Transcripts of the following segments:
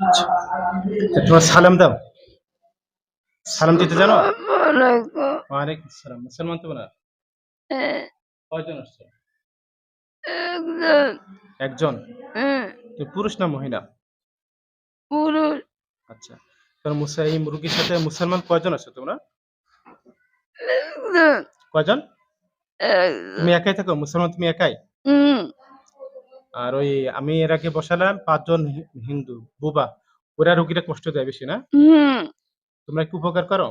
আচ্ছা। তোমার সালাম দাও। সালাম দিতে জানো? ওয়ালাইকুম সালাম। মুসলমান তোমরা কয়জন আসছো? একজন। পুরুষ না মহিলা? পুরুষ। আচ্ছা। মুসা এই রুগীর সাথে মুসলমান কয়জন আছো তোমরা? কয়জন? তুমি একাই থাকো? মুসলমান তুমি একাই? হুম। আর ওই আমি এর আগে বসালাম পাঁচজন হিন্দু বুবা। ওরা রুগীরা কষ্ট দেয় বেশি না? তোমরা কি উপকার করো।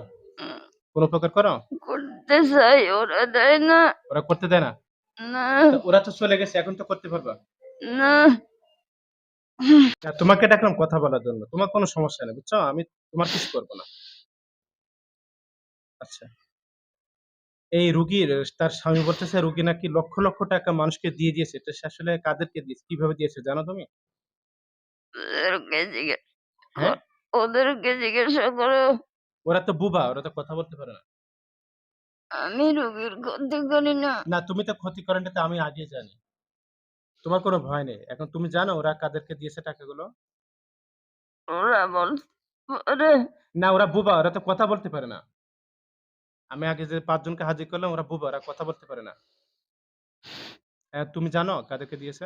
কোন উপকার করো? করতে চাই ওরা দেয় না। ওরা করতে দেয় না? না। ওরা তো চলে গেছে এখন তো করতে পারবা? না। তোমাকে ডাকলাম কথা বলার জন্য। তোমার কোনো সমস্যা নেই বুঝছ? আমি তোমার কিছু করব না। আচ্ছা। এই রুগীর তার স্বামী বলতেছে রুগী নাকি লক্ষ লক্ষ টাকা মানুষকে দিয়ে দিয়েছে। এটা আসলে কাদেরকে দিয়েছে? কীভাবে দিয়েছে জানো তুমি? ওদেরকে জিজ্ঞেস হ্যাঁ? ওদেরকে জিজ্ঞাসা করো। ওরা তো বুবা ওরা তো কথা বলতে পারে না। আমি রোগীর ক্ষতি করি না। না তুমি তো ক্ষতি করেন তো আমি আগে জানি। তোমার কোনো ভয় নেই। এখন তুমি জানো ওরা কাদেরকে দিয়েছে টাকাগুলো? ওরা বল ওরে না ওরা বুবা ওরা তো কথা বলতে পারে না। আমি আগে যে পাঁচজনকে হাজির করলাম ওরা বুবা ওরা কথা বলতে পারে না। তুমি জানো কাদেরকে দিয়েছে?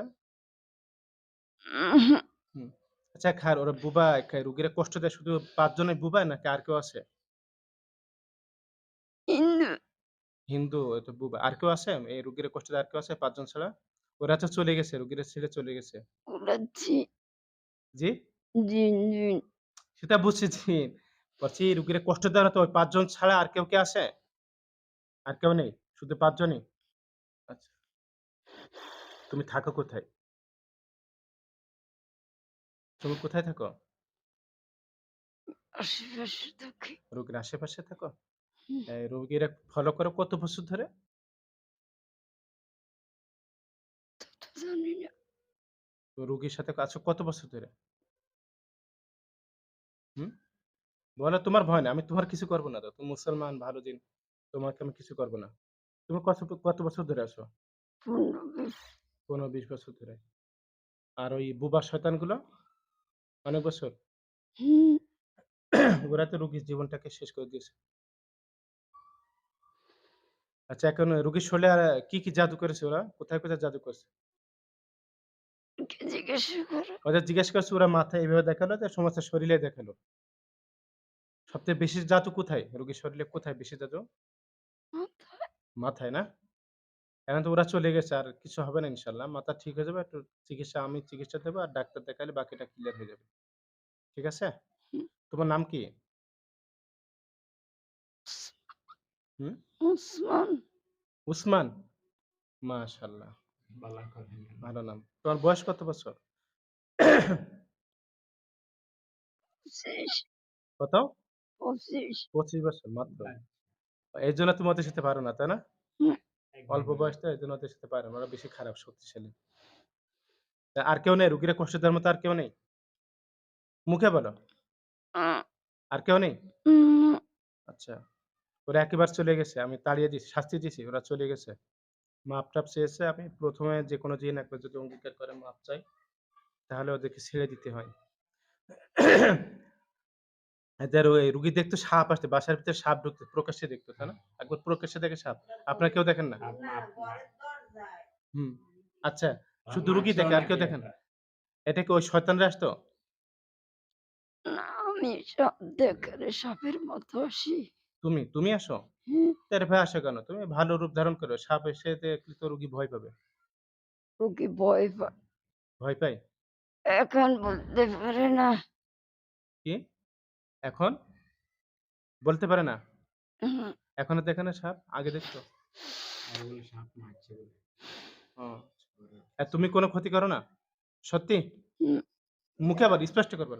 আচ্ছা খার ওরা বুবা খায় রুগীরা কষ্ট দেয় শুধু পাঁচজনের বুবা নাকি আর কেউ আছে? হিন্দু। তো বুবা। আর কেউ আছে? এই রুগীরা কষ্ট দেয় আর কেউ আছে পাঁচজন ছাড়া? ওরা তো চলে গেছে রুগীরা ছেড়ে চলে গেছে। জি। জিন সেটা বুঝেছি। বলছি রুগীরা কষ্ট না তো? ওই পাঁচজন ছাড়া আর কেউ কে আসে আর কেউ নেই? শুধু পাঁচজনই? আচ্ছা। তুমি থাকো কোথায়? তুমি কোথায় থাকো? আশেপাশে থাকি। রোগীর আশেপাশে থাকো? রোগীরা ফলো করো কত বছর ধরে? রোগীর সাথে আছো কত বছর ধরে? বলো তোমার ভয় না আমি তোমার কিছু করব না তো। তুমি মুসলমান ভালো দিন তোমাকে আমি কিছু করব না। তুমি কত কত বছর ধরে আছো? পনেরো বিশ। বছর ধরে। আর ওই বুবা শয়তানগুলো অনেক বছর? ওরা তো রোগীর জীবনটাকে শেষ করে দিয়েছে। আচ্ছা এখন রুগীর শরীরে আর কি কি জাদু করেছে ওরা? কোথায় কোথায় জাদু করেছে? জিজ্ঞাসা ওদের জিজ্ঞেস করছে ওরা মাথায় এভাবে দেখাল সমস্ত শরীরে দেখাল? সবচেয়ে বেশি জাদু কোথায়? রোগীর শরীরে কোথায় বেশি জাদু মাথায়। না? এখন তো ওরা চলে গেছে আর কিছু হবে না ইনশাল্লাহ। মাথা ঠিক হয়ে যাবে একটু চিকিৎসা আমি চিকিৎসা দেবো আর ডাক্তার দেখালে বাকিটা ক্লিয়ার হয়ে যাবে। ঠিক আছে? তোমার নাম কি? হুম? উসমান। উসমান? মাশাল্লাহ। ভালো নাম। তোমার বয়স কত বছর? কত? পঁচিশ। পঁচিশ বছর মাত্র। এই জন্য তুমি ওদের সাথে পারো না তাই না? অল্প বয়স তো এই জন্য ওদের সাথে পারো না ওরা বেশি খারাপ শক্তিশালী। আর কেউ নেই? রুগীরা কষ্ট দেওয়ার মতো আর কেউ নেই? মুখে বলো। আর কেউ নেই? আচ্ছা। ওরা একেবারে চলে গেছে আমি তাড়িয়ে দিছি শাস্তি দিয়েছি ওরা চলে গেছে। মাপ টাপ চেয়েছে আমি প্রথমে যে কোনো জিন একবার যদি অঙ্গীকার করে মাপ চাই তাহলে ওদেরকে ছেড়ে দিতে হয়। এদের ওই রুগী দেখতো সাপ আসতে বাসার ভিতরে সাপ ঢুকতে প্রকাশ্যে দেখতো তাই না? একবার প্রকাশ্যে দেখে সাপ। আপনারা কেউ দেখেন না? হুম আচ্ছা শুধু রুগী দেখে আর কেউ দেখেন এটা কি ওই শয়তানরা আসতো? আমি সাপ দেখারে সাপের মতো আসি। তুমি তুমি আসো? হুম, তার ভয় আসো কেন? তুমি ভালো রূপ ধারণ করো সাপ এসে দেখলে তো রুগী ভয় পাবে। রোগী ভয় পায় ভয় পাই এখন বলতে পারে না। এখন বলতে পারে না। এখনও দেখে না সাপ? আগে ও। আর তুমি কোনো ক্ষতি করো না? সত্যি? মুখে আবার স্পষ্ট করব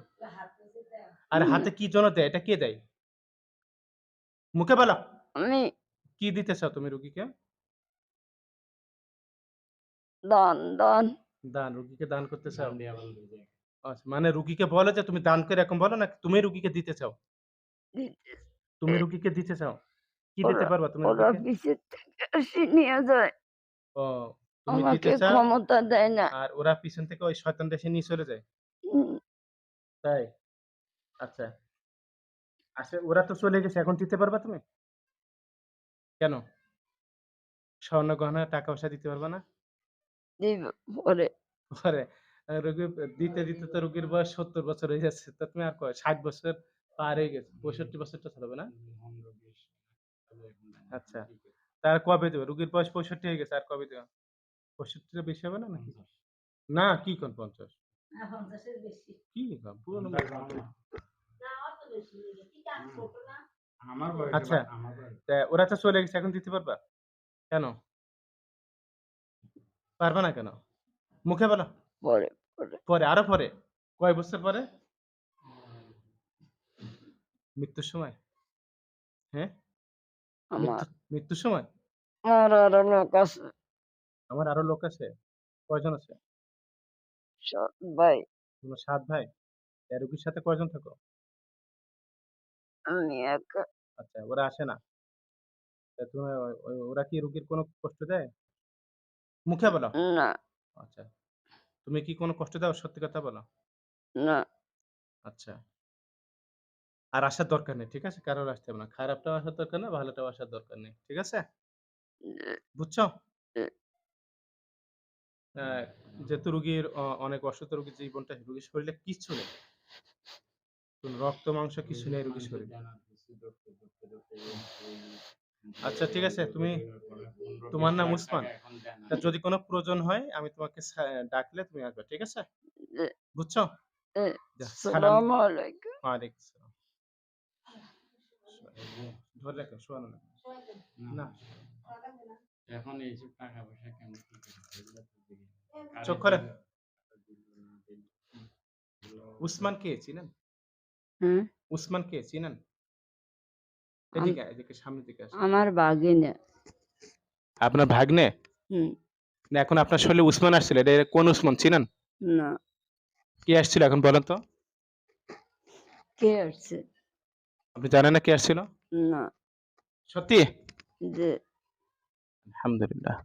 আর হাতে কি জন্য দেয়? এটা কে দেয়? মুখে বলো। কি দিতে চাও তুমি রুগীকে? দান দান। দান রুগীকে দান করতে চাও? আচ্ছা, মানে রুগীকে বলো যে তুমি দান করে এরকম বলো না তুমি রুগীকে দিতে চাও দিতে তুমি রুগীকে দিতে চাও কি দিতে ওরা- পারবা তুমি ওরা রুগীকে পিছের থেকে আসি নিয়ে যায় ও তুমি আমাকে দিতে চাও ক্ষমতা দেয় না আর ওরা পিছন থেকে ওই নিয়ে চলে যায় হুম, তাই? আচ্ছা। আচ্ছা ওরা তো চলে গেছে। এখন দিতে পারবা তুমি? কেন? স্বর্ণ গহনা, টাকা-পয়সা দিতে পারবা না? দিব পরে। পরে রোগী দিতে, দিতে তো রোগীর বয়স ৭০ বছর হয়ে যাচ্ছে। তো তুমি আর কয় ৬০ বছর পার হয়ে গেছে। ৬৫ বছরটা চালাবে না? আচ্ছা। তা আর কবে দিবা? রোগীর বয়স ৬৫ হয়ে গেছে। আর কবে দিবা? ৬৫ টা বেশি হবে না নাকি? না কি কোন ৫০? না ৫০ এর বেশি। কি পুরনো আচ্ছা। ওরা তো চলে গেছে। এখন দিতে পারবা? কেন? পারবা না কেন? মুখে বলো। পরে, আরও পরে? কয় বছর পরে? মৃত্যুর সময়? হ্যাঁ? আমার মৃত্যুর সময়? আমার আরও লোক আছে। আমার আরও লোক আছে? কয়জন আছে? সৎ ভাই। তোমরা ৭ ভাই? রোগীর সাথে কয়জন থাকো? আমি একা। আচ্ছা, ওরা আসে না? তুমি ওরা কি রোগীর কোনো কষ্ট দেয়? মুখে বলো। না, আচ্ছা। তুমি কি কোনো কষ্ট দাও? সত্যি কথা বলো। না। আচ্ছা। আর আসার দরকার নেই। ঠিক আছে? কারোর আসতে হবে না। খারাপটাও আসার দরকার নেই, ভালোটাও আসার দরকার নেই। ঠিক আছে? বুঝছ? যেহেতু রুগীর অ অনেক অসুস্থ রুগীর জীবনটা রোগীর শরীরে কিচ্ছু নেই। কোন রক্ত মাংস কিছু নেই রোগীর শরীরে। আচ্ছা ঠিক আছে, তুমি- তোমার নাম উসমান? তা যদি কোনো প্রয়োজন হয় আমি তোমাকে ডাকলে তুমি আসবে। ঠিক আছে? বুঝছ? জি। যা সালাম আলাইকুম। ওয়ালাইকুম ধরে রাখো, শোয়ানো না। না। এখন এইসব টাকা পয়সা কেমন কি করে? এগুলো তো দেখি। চোখ করে। উসমান কে চিনেন? উসমান কে চিনেন? আম এদিকে, এদিকে সামনের দিকে আসেন। আমার বাগিনে। আপনার ভাগ্নে? হুম, না এখন আপনার শরীরে উসমান আসছিল। এটা কোন উসমান চিনেন? না। কে আসছিল এখন বলেন তো? কে আসছে? আপনি জানেন না কে আসছিল? না। সত্যি? যে আলহামদুলিল্লাহ।